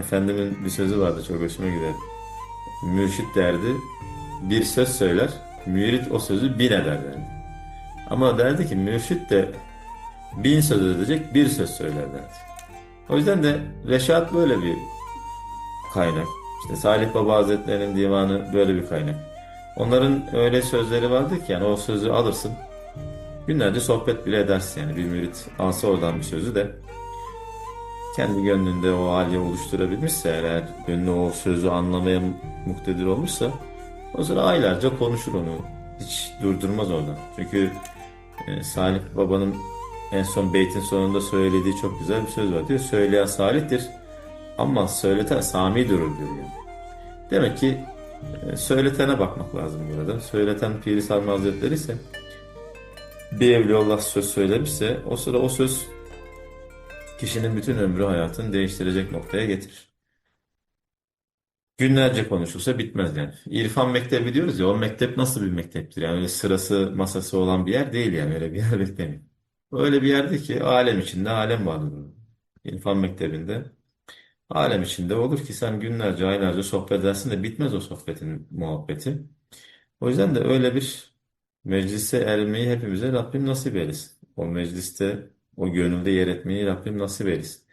Efendimin bir sözü vardı çok hoşuma gider. Mürşit derdi bir söz söyler, mürit o sözü bin eder derdi. Ama derdi ki mürşit de bin söz edecek bir söz söyler derdi. O yüzden de Reşat böyle bir kaynak. İşte Salih Baba Hazretleri'nin divanı böyle bir kaynak. Onların öyle sözleri vardı ki yani o sözü alırsın. Günlerce sohbet bile edersin yani bir mürit alsa oradan bir sözü de kendi gönlünde o hali oluşturabilmişse eğer gönlü o sözü anlamaya muktedir olmuşsa o sonra aylarca konuşur onu. Hiç durdurmaz orada. Çünkü e, Salih Baba'nın en son beytin sonunda söylediği çok güzel bir söz var diyor. Söyleyen salihtir ama söyleten sami durur diyor. Yani. Demek ki e, söyletene bakmak lazım burada. Söyleten Piri Sami Hazretleri ise bir evliyaullah söz söylemişse o sıra o söz kişinin bütün ömrü hayatını değiştirecek noktaya getirir. Günlerce konuşulsa bitmez yani. İrfan Mektebi diyoruz ya o mektep nasıl bir mekteptir? Yani sırası masası olan bir yer değil yani öyle bir yer beklemeyin. Öyle bir yerde ki alem içinde alem vardır. İrfan Mektebi'nde alem içinde olur ki sen günlerce aylarca sohbet edersin de bitmez o sohbetin muhabbeti. O yüzden de öyle bir meclise ermeyi hepimize Rabbim nasip eylesin. O mecliste o gönülde yer etmeyi Rabbim nasip eylesin.